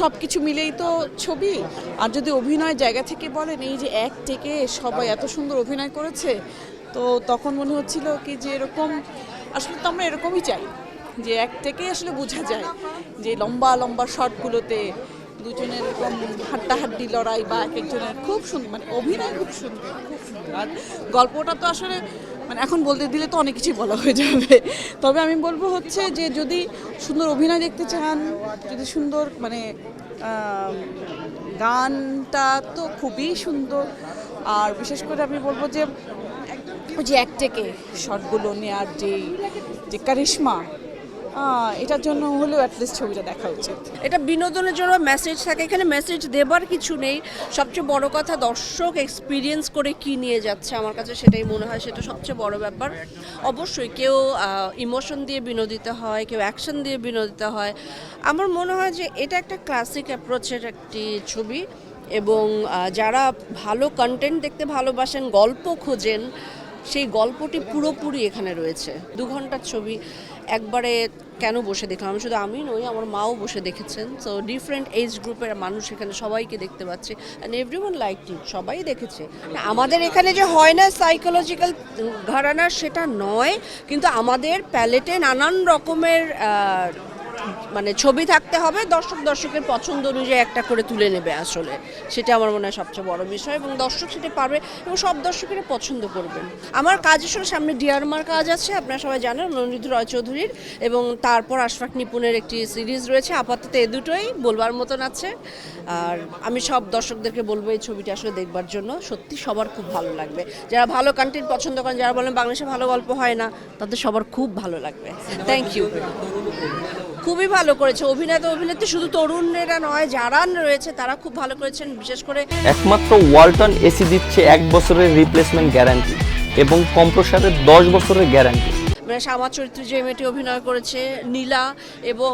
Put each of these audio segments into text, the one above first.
সব কিছু মিলেই তো ছবি। আর যদি অভিনয় জায়গা থেকে বলেন, এই যে এক থেকে সবাই এত সুন্দর অভিনয় করেছে, তো তখন মনে হচ্ছিল কি যে এরকম, আসলে তো আমরা এরকমই চাই। যে এক থেকেই আসলে বোঝা যায় যে লম্বা লম্বা শর্টগুলোতে দুজনের এরকম হাড্ডাহাড্ডি লড়াই বা এক একজনের খুব সুন্দর মানে অভিনয় খুব সুন্দর খুব সুন্দর। আর গল্পটা তো আসলে মানে এখন বলতে দিলে তো অনেক কিছুই বলা হয়ে যাবে। তবে আমি বলব হচ্ছে যে যদি সুন্দর অভিনয় দেখতে চান, যদি সুন্দর মানে গানটা তো খুবই সুন্দর। আর বিশেষ করে আমি বলব যে, ওই যে একটেকে শটগুলো নেওয়ার যে যে কারিশমা এটার জন্য হলেও অ্যাটলিস্ট ছবিটা দেখা উচিত। এটা বিনোদনের জন্য মেসেজ থাকে। এখানে মেসেজ দেবার কিছু নেই। সবচেয়ে বড় কথা দর্শক এক্সপিরিয়েন্স করে কি নিয়ে যাচ্ছে। আমার কাছে সেটাই মনে হয়। সেটা সবচেয়ে বড় ব্যাপার। অবশ্যই কেউ ইমোশন দিয়ে বিনোদিত হয়, কেউ অ্যাকশন দিয়ে বিনোদিত হয়। আমার মনে হয় যে এটা একটা ক্লাসিক অ্যাপ্রোচের একটি ছবি। এবং যারা ভালো কন্টেন্ট দেখতে ভালোবাসেন, গল্প খোঁজেন সেই গল্পটি পুরোপুরি এখানে রয়েছে। দু ঘণ্টার ছবি, একবারে কেন বসে দেখলাম? আমি শুধু আমি নই, আমার মাও বসে দেখেছেন। সো ডিফারেন্ট এজ গ্রুপের মানুষ এখানে সবাইকে দেখতে পাচ্ছে। অ্যান্ড এভরি ওয়ান লাইক সবাই দেখেছে। আমাদের এখানে যে হয় না সাইকোলজিক্যাল ঘরানা সেটা নয়, কিন্তু আমাদের প্যালেটে নানান রকমের মানে ছবি থাকতে হবে দর্শক দর্শকের পছন্দ অনুযায়ী একটা করে তুলে নেবে আসলে। সেটা আমার মনে হয় সবচেয়ে বড় বিষয় এবং দর্শক সেটা পারবে এবং সব দর্শকেরা পছন্দ করবেন। আমার কাজ আসলে সামনে ডিয়ারমার কাজ আছে আপনারা সবাই জানেন নন্দিত রয় চৌধুরীর এবং তারপর আশফাক নিপুণের একটি সিরিজ রয়েছে। আপাতত এ দুটোই বলবার মতন আছে। আর আমি সব দর্শকদেরকে বলব এই ছবিটা আসলে দেখবার জন্য। সত্যি সবার খুব ভালো লাগবে। যারা ভালো কন্টেন্ট পছন্দ করেন যারা বলেন বাংলাদেশে ভালো গল্প হয় না তাদের সবার খুব ভালো লাগবে। থ্যাংক ইউ খুবই ভালো করেছে। অভিনেতা অভিনেত্রী শুধু তরুণেরা নয় যারা রয়েছে তারা খুব ভালো করেছেন বিশেষ করে একমাত্র ওয়ালটন এসি দিচ্ছে এক বছরের রিপ্লেসমেন্ট গ্যারান্টি এবং কম্প্রসারের দশ বছরের গ্যারান্টি মানে শ্যামা চরিত্রে যে মেয়েটি অভিনয় করেছে নীলা এবং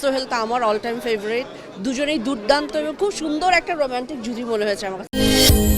সোহেল তা আমার অল টাইম ফেভারিট দুজনেই দুর্দান্ত এবং খুব সুন্দর একটা রোমান্টিক জুড়ি মনে হয়েছে আমার কাছে।